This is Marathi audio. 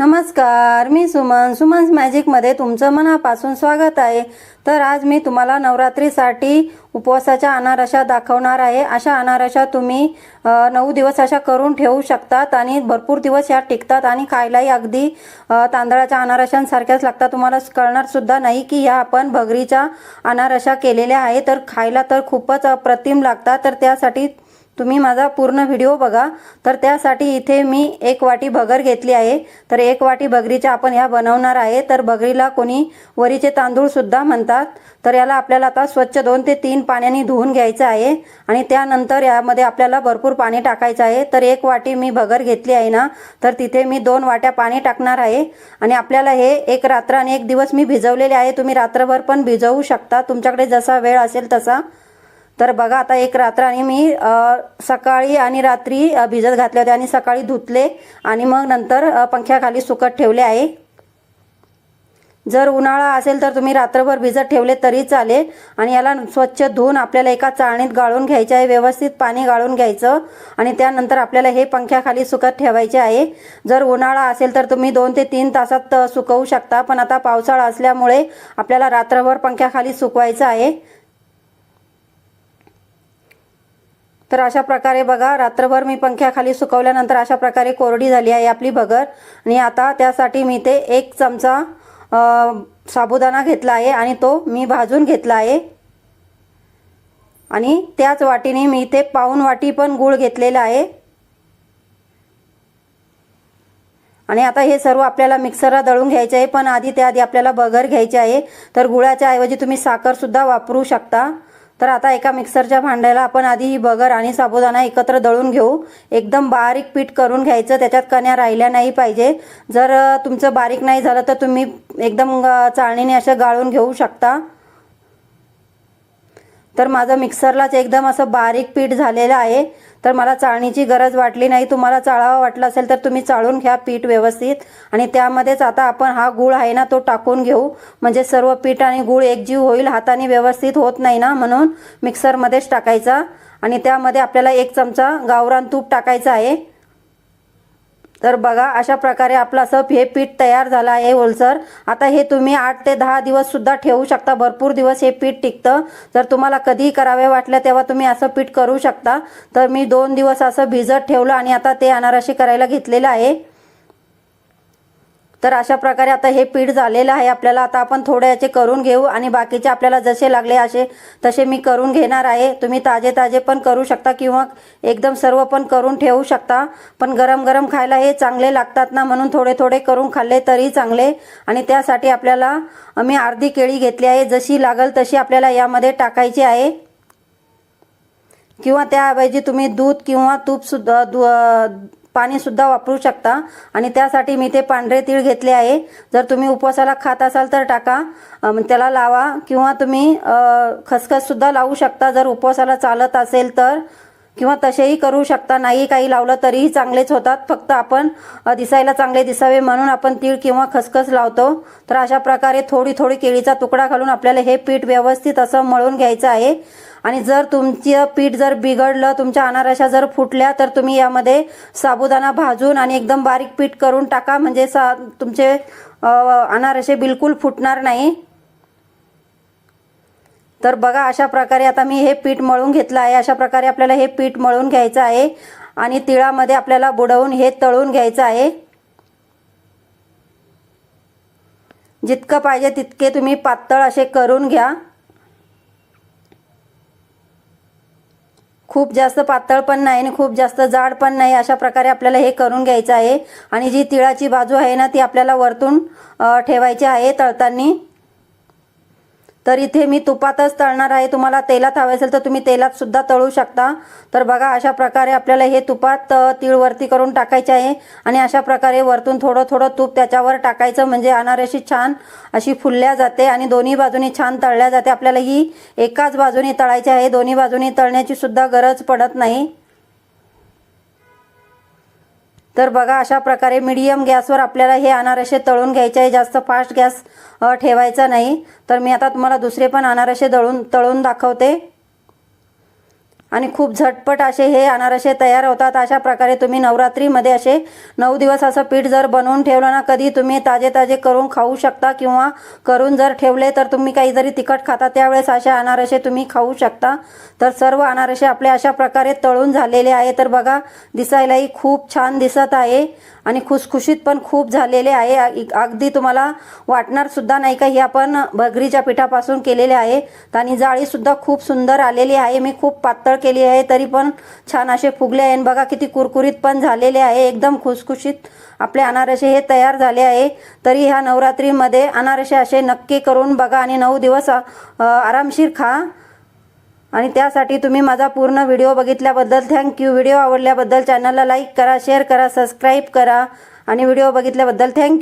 नमस्कार मी सुमन. सुमन्स मॅजिकमध्ये तुमचं मनापासून स्वागत आहे. तर आज मी तुम्हाला नवरात्रीसाठी उपवासाच्या अनारशा दाखवणार आहे. अशा अनारशा तुम्ही नऊ दिवस अशा करून ठेवू शकतात आणि भरपूर दिवस या टिकतात आणि खायलाही अगदी तांदळाच्या अनारशांसारख्याच लागतात. तुम्हाला कळणार सुद्धा नाही की ह्या आपण भगरीच्या अनारशा केलेल्या आहे तर खायला तर खूपच अप्रतिम लागतात. तर त्यासाठी तुम्ही माझा पूर्ण व्हिडिओ बघा. तर त्यासाठी इथे मी एक वाटी भगर घेतली आहे. तर एक वाटी भगरीच्या आपण ह्या बनवणार आहे. तर भगरीला कोणी वरीचे तांदूळसुद्धा म्हणतात. तर याला आपल्याला आता स्वच्छ दोन ते तीन पाण्याने धुवून घ्यायचं आहे. आणि त्यानंतर यामध्ये आपल्याला भरपूर पाणी टाकायचं आहे. तर एक वाटी मी भगर घेतली आहे ना तर तिथे मी दोन वाट्या पाणी टाकणार आहे. आणि आपल्याला हे एक रात्र आणि एक दिवस मी भिजवलेले आहे. तुम्ही रात्रभर पण भिजवू शकता. तुमच्याकडे जसा वेळ असेल तसा. तर बघा आता एक रात्र आणि मी सकाळी आणि रात्री भिजत घातले होते आणि सकाळी धुतले आणि मग नंतर पंख्याखाली सुकत ठेवले आहे. जर उन्हाळा असेल तर तुम्ही रात्रभर भिजत ठेवले तरी चालेल आणि याला स्वच्छ धुवून आपल्याला एका चाळणीत गाळून घ्यायचे आहे व्यवस्थित पाणी गाळून घ्यायचं आणि त्यानंतर आपल्याला हे पंख्याखाली सुकत ठेवायचे आहे. जर उन्हाळा असेल तर तुम्ही दोन ते तीन तासात सुकवू शकता पण आता पावसाळा असल्यामुळे आपल्याला रात्रभर पंख्याखाली सुकवायचं आहे. तर अशा प्रकारे बघा रात्रभर मी पंख्याखाली सुकवल्यानंतर अशा प्रकारे कोरडी झाली आहे आपली भगर. आणि आता त्यासाठी मी ते एक चमचा साबुदाणा घेतला आहे आणि तो मी भाजून घेतला आहे. आणि त्याच वाटीने मी इथे पाऊन वाटी पण गूळ घेतलेला आहे. आणि आता हे सर्व आपल्याला मिक्सरला दळून घ्यायचे आहे पण आधी त्याआधी आपल्याला बगर घ्यायचे आहे. तर गुळाच्या ऐवजी तुम्ही साखरसुद्धा वापरू शकता. तर आता एका मिक्सरच्या भांड्याला आपण आधी ही बगर आणि साबुदाणा एकत्र दळून घेऊ. एकदम बारीक पीठ करून घ्यायचं. त्याच्यात कण्या राहिल्या नाही पाहिजे. जर तुमचं बारीक नाही झालं तर तुम्ही एकदम चाळणीने असं गाळून घेऊ शकता. तर माझं मिक्सरलाच एकदम असं बारीक पीठ झालेलं आहे. तर मला चाळणीची गरज वाटली नाही. तुम्हाला चाळावा वाटलं असेल तर तुम्ही चाळून घ्या पीठ व्यवस्थित. आणि त्यामध्येच आता आपण हा गूळ आहे ना तो टाकून घेऊ. म्हणजे सर्व पीठ आणि गूळ एकजीव होईल हाताने व्यवस्थित होत नाही ना म्हणून मिक्सरमध्येच टाकायचा. आणि त्यामध्ये आपल्याला एक चमचा गावरान तूप टाकायचं आहे. तर बघा अशा प्रकारे आपलं सप हे पीठ तयार झालं आहे ओलसर. आता हे तुम्ही आठ ते दहा दिवस सुद्धा ठेवू शकता. भरपूर दिवस हे पीठ टिकतं. जर तुम्हाला कधीही करावे वाटलं तेव्हा तुम्ही असं पीठ करू शकता. तर मी दोन दिवस असं भिजत ठेवलं आणि आता ते अनारशी करायला घेतलेलं आहे. तर अशा प्रकारे आता हे पीठ झालेलं आहे. आपल्याला आता आपण थोडे याचे करून घेऊ आणि बाकीचे आपल्याला जसे लागले असे तसे मी करून घेणार आहे. तुम्ही ताजे ताजे पण करू शकता किंवा एकदम सर्व पण करून ठेवू शकता. पण गरम गरम खायला हे चांगले लागतात ना म्हणून थोडे थोडे करून खाल्ले तरी चांगले. आणि त्यासाठी आपल्याला मी अर्धी केळी घेतली आहे. जशी लागल तशी आपल्याला यामध्ये टाकायची आहे. किंवा त्याऐवजी तुम्ही दूध किंवा तूपसुद्धा दु पाणीसुद्धा वापरू शकता. आणि त्यासाठी मी ते पांढरे तीळ घेतले आहे. जर तुम्ही उपवासाला खात असाल तर टाका. त्याला लावा. किंवा तुम्ही खसखससुद्धा लावू शकता. जर उपवासाला चालत असेल तर. किंवा तसेही करू शकता. नाही काही लावलं तरीही चांगलेच होतात. फक्त आपण दिसायला चांगले दिसावे म्हणून आपण तीळ किंवा खसखस लावतो. तर अशा प्रकारे थोडी थोडी केळीचा तुकडा घालून आपल्याला हे पीठ व्यवस्थित असं मळून घ्यायचं आहे. आणि जर तुमचं पीठ जर बिघडलं तुमच्या अनारशा जर फुटल्या तर तुम्ही यामध्ये साबुदाणा भाजून आणि एकदम बारीक पीठ करून टाका. म्हणजे सा तुमचे अनारसे बिलकुल फुटणार नाही. तर बघा अशा प्रकारे आता मी हे पीठ मळून घेतलं आहे. अशा प्रकारे आपल्याला हे पीठ मळून घ्यायचं आहे. आणि तिळामध्ये आपल्याला बुडवून हे तळून घ्यायचं आहे. जितकं पाहिजे तितके तुम्ही पातळ असे करून घ्या. खूप जास्त पातळ पण नाही आणि खूप जास्त जाड पण नाही अशा प्रकारे आपल्याला हे करून घ्यायचं आहे. आणि जी तिळाची बाजू आहे ना ती आपल्याला वरतून ठेवायची आहे तळताना. तर इथे मी तुपातच तळणार आहे. तुम्हाला तेलात हवे असेल तर तुम्ही तेलात सुद्धा तळू शकता. तर बघा अशा प्रकारे आपल्याला हे तुपात तीळवरती तीळ वरती करून टाकायचे आहे. आणि अशा प्रकारे वरतून थोडं थोडं तूप त्याच्यावर टाकायचं म्हणजे अनारशी छान अशी फुलल्या जाते आणि दोन्ही बाजूनी छान तळल्या जाते. आपल्याला ही एकाच बाजूने तळायची आहे. दोन्ही बाजूनी तळण्याची सुद्धा गरज पडत नाही. तर बघा अशा प्रकारे मीडियम गॅसवर आपल्याला हे अनारसे तळून घ्यायचे आहे. जास्त फास्ट गॅस ठेवायचा नाही. तर मी आता तुम्हाला दुसरे पण अनारसे दळून तळून दाखवते. आणि खूप झटपट असे हे अनारसे तयार होतात. अशा प्रकारे तुम्ही नवरात्रीमध्ये असे नऊ दिवस असं पीठ जर बनवून ठेवलं ना कधी तुम्ही ताजे ताजे करून खाऊ शकता किंवा करून जर ठेवले तर तुम्ही काही जरी तिखट खाता त्यावेळेस असे अनारसे तुम्ही खाऊ शकता. तर सर्व अनारसे आपले अशा प्रकारे तळून झालेले आहे. तर बघा दिसायलाही खूप छान दिसत आहे आणि खुसखुशीत पण खूप झालेले आहे. अगदी तुम्हाला वाटणार सुद्धा नाही का हे आपण भगरीच्या पिठापासून केलेले आहे आणि जाळीसुद्धा खूप सुंदर आलेली आहे. मी खूप पातळ केली आहे तरी पण छान असे फुगले आहे आणि बघा किती कुरकुरीत पण झालेले आहे. एकदम खुसखुशीत आपले अनारसे हे तयार झाले आहे. तरी ह्या नवरात्रीमध्ये अनारसे असे नक्की करून बघा आणि नऊ दिवस आरामशीर खा. आणि त्यासाठी तुम्ही माझा पूर्ण व्हिडिओ बघितल्याबद्दल थँक्यू व्हिडिओ आवडल्याबद्दल चॅनलला लाईक करा शेअर करा सबस्क्राईब करा. आणि व्हिडिओ बघितल्याबद्दल थँक्यू